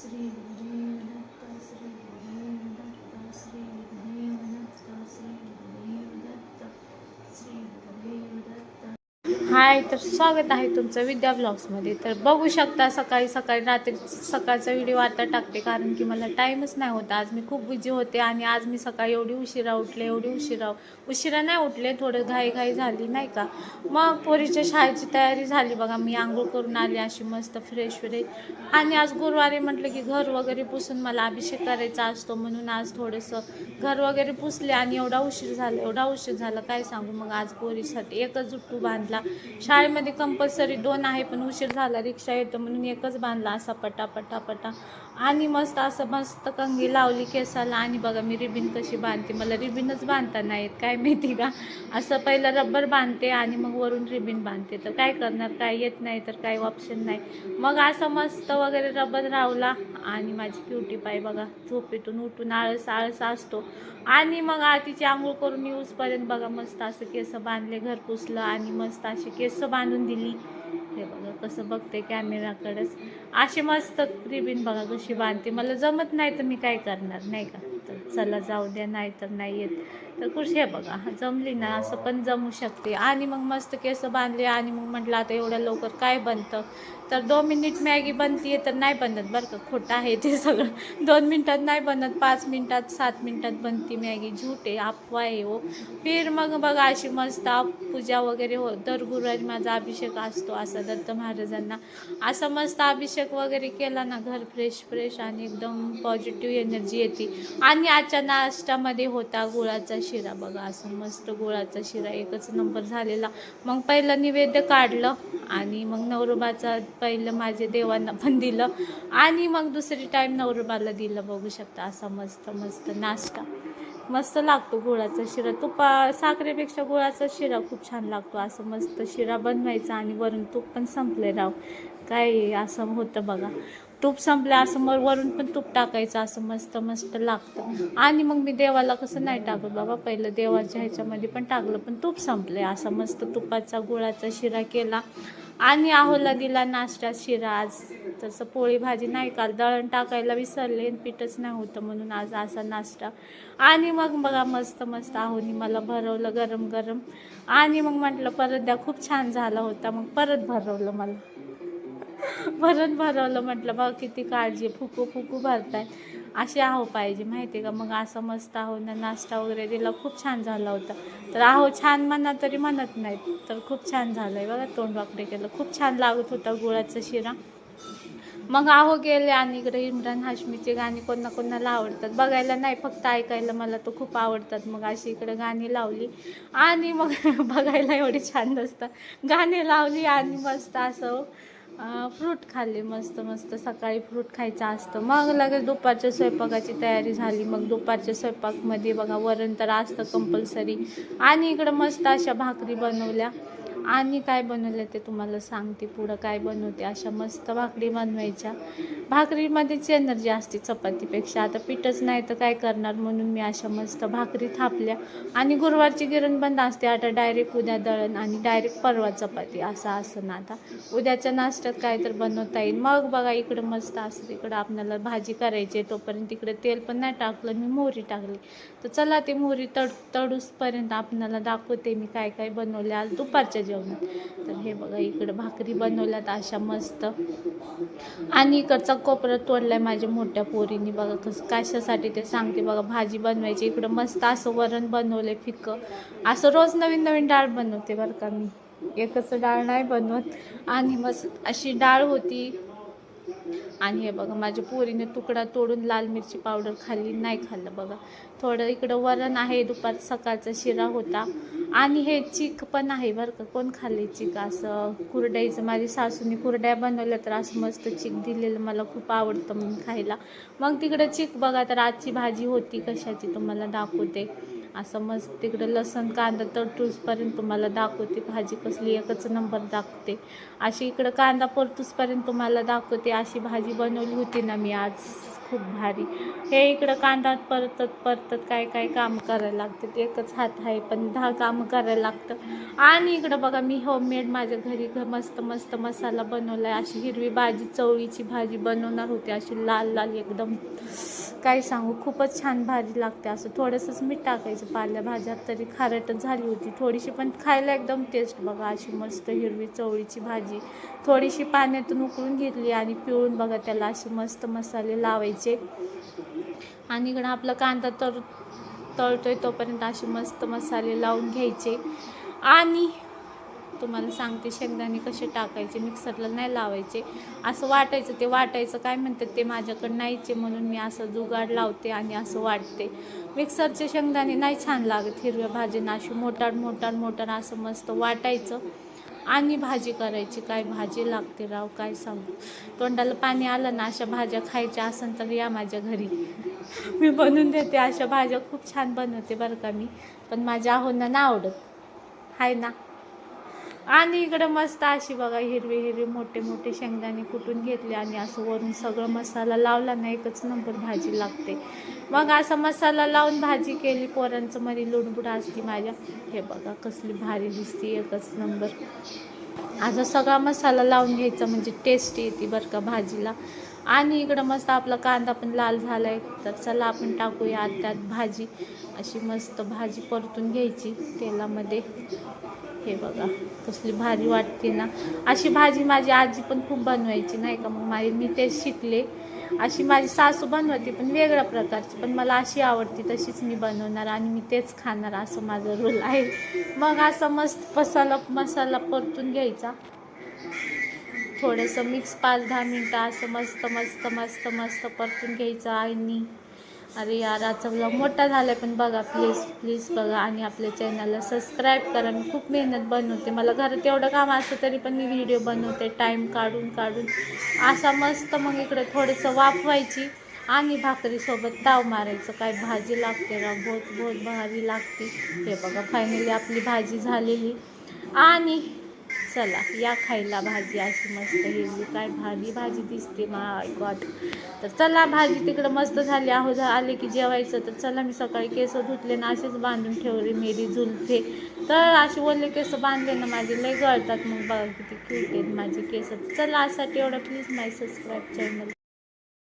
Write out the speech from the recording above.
श्री गुरुदेव दत्त श्री गुरुदेव दत्त श्री गुरुदेव दत्त श्री गुरुदेव दत्त श्री गुरुदेव दत्त हाय तर स्वागत आहे तुमचं विद्या ब्लॉग्समध्ये. तर बघू शकता सकाळी सकाळी रात्री सकाळचा व्हिडिओ आता टाकते कारण की मला टाईमच नाही होता. आज मी खूप बिझी होते आणि आज मी सकाळी एवढी उशिरा उठले एवढी उशिरा उशिरा नाही उठले थोडं घाईघाई झाली नाही का? मग पोरीच्या शाळेची तयारी झाली बघा मी आंघोळ करून आली अशी मस्त फ्रेश फ्रेश आणि आज गुरुवारी म्हटलं की घर वगैरे पुसून मला अभिषेक करायचा असतो म्हणून आज थोडंसं घर वगैरे पुसले आणि एवढा उशीर झाला एवढा उशीर झाला काय सांगू? मग आज पोरीसाठी एकच जुट्टू बांधला. शाळेमध्ये कंपल्सरी दोन आहे पण उशीर झाला रिक्षा येतो म्हणून एकच बांधला असा पटा पटा पटा आणि मस्त असं मस्त कंगी लावली केसाला. आणि बघा मी रिबीन कशी बांधते. मला रिबीनच बांधता नाहीत येत काय माहिती का? असं पहिलं रबर बांधते आणि मग वरून रिबीन बांधते. तर काय करणार? काय येत नाही तर काही ऑप्शन नाही. मग असं मस्त वगैरे रबर लावला. आणि माझी क्युटी पाय बघा झोपेतून उठून आळस आळस असतो. आणि मग तिची आंघोळ करून येऊसपर्यंत बघा मस्त असं केस बांधले घर पुसलं आणि मस्त अशी केस बांधून दिली. हे बघा कसं बघते कॅमेराकडेच अशी मस्त रिबीन बघा कशी बांधते. मला जमत नाही तर मी काय करणार नाही का? तर चला जाऊ द्या नाही तर नाही येत. तर खुश हे बघा. जमली ना असं पण जमू शकते. आणि मग मस्त केस बांधले आणि मग म्हटलं आता एवढ्या लवकर काय बनतं? तर दोन मिनिट मॅगी बनते तर नाही बनत बरं का. खोटं आहे ते सगळं. दोन मिनटात नाही बनत पाच मिनटात सात मिनटात बनती मॅगी. झूट आहे अफवा आहे हो. फिर मग बघा अशी मस्त पूजा वगैरे हो दर गुरुवारी माझा अभिषेक असतो असा दत्त महाराजांना. असा मस्त अभिषेक वगैरे केला ना घर फ्रेश फ्रेश आणि एकदम पॉझिटिव्ह एनर्जी येते. आणि आजच्या नाश्त्यामध्ये होता गुळाचा शिरा बघा असं मस्त गुळाचा शिरा एकच नंबर झालेला. मग पहिलं निवेद्य काढलं आणि मग नवरोबाचा पहिलं माझे देवांना पण दिलं आणि मग दुसरी टाईम नवरोबाला दिलं. बघू शकता असा मस्त मस्त नाश्ता. मस्त लागतो गुळाचा शिरा. तुपा साखरेपेक्षा गुळाचा शिरा खूप छान लागतो. असं मस्त शिरा बनवायचा आणि वरून तूप पण संपले राव. काय असं होतं बघा. तूप संपलं असं मग वरून पण तूप टाकायचं असं मस्त मस्त लागतं. आणि मग मी देवाला कसं नाही टाकत बाबा पहिलं देवाच्या ह्याच्यामध्ये पण टाकलं पण तूप संपले असं मस्त तुपाचा गुळाचा शिरा केला. आणि आहोला दिला नाश्ता शिरा आज. तसं पोळी भाजी नाही काल दळण टाकायला विसरले पीठच नाही होतं म्हणून आज असा नाश्ता. आणि मग बघा मस्त मस्त आहोनी मला भरवलं गरम गरम आणि मग म्हटलं परत द्या खूप छान झाला होता. मग परत भरवलं मला. भरत भरवलं म्हटलं बघ किती काळजी आहे. फुकू फुकू भरताय. असे आहो पाहिजे माहिती आहे का? मग असं मस्त आहो ना नाश्ता वगैरे दिला खूप छान झाला होता. तर आहो छान म्हणा तरी म्हणत नाहीत तर खूप छान झालं आहे बघा तोंड वाकडे केलं. खूप छान लागत होता गुळाचा शिरा. मग आहो गेले आणि इकडे इम्रान हाशमीचे गाणी कोणा कोणाला आवडतात बघायला नाही फक्त ऐकायला मला तर खूप आवडतात. मग अशी इकडे गाणी लावली आणि मग बघायला एवढी छान नसतात गाणी लावली आणि मस्त असं फ्रूट खाल्ले मस्त मस्त. सकाळी फ्रूट खायचं असतं. मग लगेच दुपारच्या स्वयंपाकाची तयारी झाली. मग दुपारच्या स्वयंपाकमध्ये बघा वरण तर असतं कंपल्सरी आणि इकडं मस्त अशा भाकरी बनवल्या. आणि काय बनवलं ते तुम्हाला सांगते. पुढं काय बनवते अशा मस्त भाकरी बनवायच्या. भाकरीमध्येच एनर्जी असते चपातीपेक्षा. आता पीठच नाही तर काय करणार? म्हणून मी अशा मस्त भाकरी थापल्या. आणि गुरुवारची गिरण बंद असते. आता डायरेक्ट उद्या दळण आणि डायरेक्ट परवा चपाती. असं असं ना आता. उद्याच्या नाश्त्यात काय तर बनवता येईल. मग बघा इकडं मस्त असं इकडं आपल्याला भाजी करायची आहे तोपर्यंत तिकडे तेल पण नाही टाकलं. मी मोहरी टाकली. तर चला ते मोहरी तड तडूसपर्यंत आपणाला दाखवते मी काय काय बनवले आज. दुपारच्या जेवणात तर हे बघा इकडं भाकरी बनवल्यात अशा मस्त. आणि इकडचा कोपरा तोडलाय माझ्या मोठ्या पोरीने. बघा कसं कशासाठी ते सांगते बघा भाजी बनवायची. इकडं मस्त असं वरण बनवलंय फिकं. असं रोज नवीन नवीन डाळ बनवते बरं का मी. एकच डाळ नाही बनवत. आणि मस्त अशी डाळ होती. आणि हे बघा माझ्या पोरीने तुकडा तोडून लाल मिरची पावडर खाल्ली नाही खाल्लं बघा. थोडं इकडं वरण आहे दुपार सकाळचा शिरा होता. आणि हे चीक पण आहे बरं का. कोण खाल्ले चीक असं? कुरड्याचं. माझी सासूने कुरड्या बनवल्या तर असं मस्त चीक दिलेलं मला खूप आवडतं म्हणून खायला. मग तिकडं चीक बघा तर आजची भाजी होती कशाची? तुम्हाला दाखवते. असं मस्त तिकडं लसण कांदा तळतूसपर्यंत तुम्हाला दाखवते. भाजी कसली एकच नंबर दाखवते. अशी इकडं कांदा परतूसपर्यंत तुम्हाला दाखवते. अशी भाजी बनवली होती ना मी आज. खूप भारी. हे इकडं कांदा परतत परतत काय काय काम करायला लागतं एकच हात आहे पण दहा कामं करायला लागतं आणि इकडं बघा मी होममेड माझ्या घरी घ मस्त मस्त मसाला बनवला आहे अशी हिरवी भाजी चवळीची भाजी बनवणार होती. अशी लाल लाल एकदम. काय सांगू खूपच छान भाजी लागते. असं थोडंसंच मीठ टाकायचं पाल्या भाज्यात तरी खारटच झाली होती. थोडीशी पण खायला एकदम टेस्ट बघा. अशी मस्त हिरवी चवळीची भाजी. थोडीशी पाण्यातून उकळून घेतली आणि पिळून बघा त्याला असे मस्त मसाले लावायचे. आणि इकडं आपला कांदा तर तळतोय तोपर्यंत असे मस्त मसाले लावून घ्यायचे. आणि तुम्हाला सांगते शेंगदाणे कसे टाकायचे मिक्सरला नाही लावायचे. असं वाटायचं ते वाटायचं काय म्हणतात ते माझ्याकडं नाहीचे म्हणून मी असं जुगाड लावते आणि असं वाटते. मिक्सरचे शेंगदाणे नाही छान लागत हिरव्या भाजीनं अशी मोटार मोटार मोटार असं मस्त वाटायचं. आणि भाजी करायची काय भाजी लागते राव काय सांगू? तोंडाला पाणी आलं ना अशा भाज्या खायच्या असेल तर या माझ्या घरी. मी बनवून देते अशा भाज्या खूप छान बनवते बरं का मी. पण माझ्या आहोंना ना आवडत. आहे ना? आणि इकडं मस्त अशी बघा हिरवे हिरवे मोठे मोठे शेंगदाणे कुटून घेतले आणि असं वरून सगळं मसाला लावला ना एकच नंबर भाजी लागते. मग असा मसाला लावून भाजी केली पोरांचं मध्ये लुडबुड असती माझ्या. हे बघा कसली भारी दिसते एकच नंबर. असा सगळा मसाला लावून घ्यायचा म्हणजे टेस्ट येते बरं का भाजीला. आणि इकडं मस्त आपला कांदा पण लाल झाला आहे तर चला आपण टाकूया आत त्यात भाजी. अशी मस्त भाजी परतून घ्यायची तेलामध्ये. हे बघा. कसली भारी वाटते ना. अशी भाजी माझी आजी पण खूप बनवायची नाही का? मग माझी मी तेच शिकले. अशी माझी सासू बनवते पण वेगळ्या प्रकारची. पण मला अशी आवडते तशीच मी बनवणार आणि मी तेच खाणार असं माझं रूल आहे. मग असं मस्त मसाला मसाला परतून घ्यायचा. थोडंसं मिक्स पाच दहा मिनटं असं मस्त मस्त मस्त मस्त परतून घ्यायचं आणि अरे यार आजचा ब्लॉग मोठा झाला आहे पण बघा प्लीज प्लीज बघा आणि आपल्या चॅनलला सबस्क्राईब करा. मी खूप मेहनत बनवते. मला घरात एवढं काम असतं तरी पण मी व्हिडिओ बनवते टाईम काढून काढून. असा मस्त मग इकडे थोडंसं वाफवायची आणि भाकरीसोबत ताव मारायचं. काय भाजी लागते का? बहुत बहुत भारी लागते. हे बघा फायनली आपली भाजी झालेली. आणि चला या खायला भाजी अशी मस्त हिरवी काय भारी भाजी दिसते माय गॉड तर चला भाजी तिकडं मस्त झाली. आहो झा आले की जेवायचं तर चला मी सकाळी केस धुतले ना असेच बांधून ठेवले मेरी झुलफे तर असे ओले केस बांधले ना माझे लय गळतात. मग बघा किती क्यूट आहेत माझे केस. चला असा एवढं प्लीज माय सबस्क्राईब चॅनल